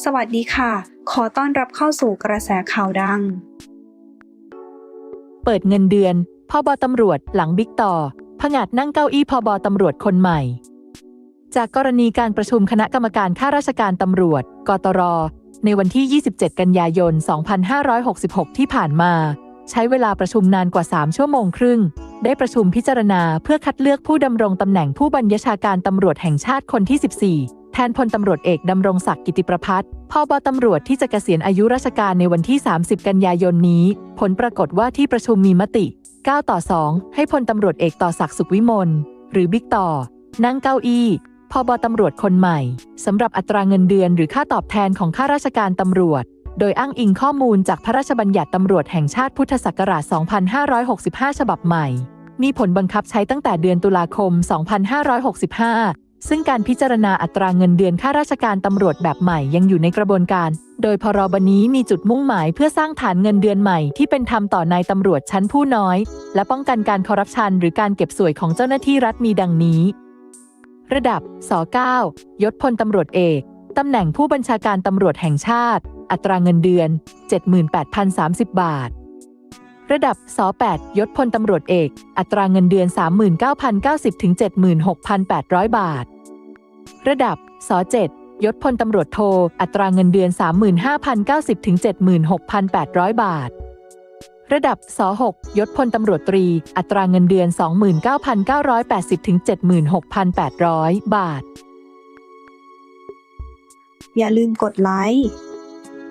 สวัสดีค่ะ ขอต้อนรับเข้าสู่กระแสข่าวดัง เปิดเงินเดือนพอบตำรวจหลังบิ๊กต่อผงาดนั่งเก้าอี้พอบตำรวจคนใหม่ จากกรณีการประชุมคณะกรรมการข้าราชการตำรวจ กตร ในวันที่ 27 กันยายน 2566 ที่ผ่านมา ใช้เวลาประชุมนานกว่า 3 ชั่วโมงครึ่ง ได้ประชุมพิจารณาเพื่อคัดเลือกผู้ดำรงตำแหน่งผู้บัญชาการตำรวจแห่งชาติคนที่ 14 แทนพลตำรวจเอกดำรงศักดิ์กิติประพัฒน์พบตำรวจที่จะเกษียณอายุราชการในวันที่ 30 กันยายนนี้ ผลปรากฏว่าที่ประชุมมีมติ 9 ต่อ 2 ให้พลตำรวจเอกต่อศักดิ์สุขวิมล หรือบิ๊กต่อ นั่งเก้าอี้พบตำรวจคนใหม่สำหรับอัตราเงินเดือนหรือค่าตอบแทนของข้าราชการตำรวจ โดยอ้างอิงข้อมูลจากพระราชบัญญัติตำรวจแห่งชาติพุทธศักราช 2565 ฉบับใหม่ มีผลบังคับใช้ตั้งแต่เดือนตุลาคม 2565 ซึ่งการพิจารณาอัตราเงินเดือนข้าราชการตำรวจแบบใหม่ยังอยู่ในกระบวนการ โดยพรบนี้มีจุดมุ่งหมายเพื่อสร้างฐานเงินเดือนใหม่ที่เป็นธรรมต่อนายตำรวจชั้นผู้น้อย และป้องกันการคอร์รัปชันหรือการเก็บสวยของเจ้าหน้าที่รัฐมีดังนี้ ระดับส9ยศพลตำรวจเอกตำแหน่งผู้บัญชาการตำรวจแห่งชาติ อัตราเงินเดือน 78,030 บาท ระดับส8ยศพลตำรวจเอก อัตราเงินเดือน 39,090 ถึง 76,800 บาท ระดับส7ยศพลตำรวจโท อัตราเงินเดือน 35,090 ถึง 76,800 บาท ระดับส6ยศพลตำรวจตรี อัตราเงินเดือน 29,980 ถึง 76,800 บาท อย่าลืมกดไลค์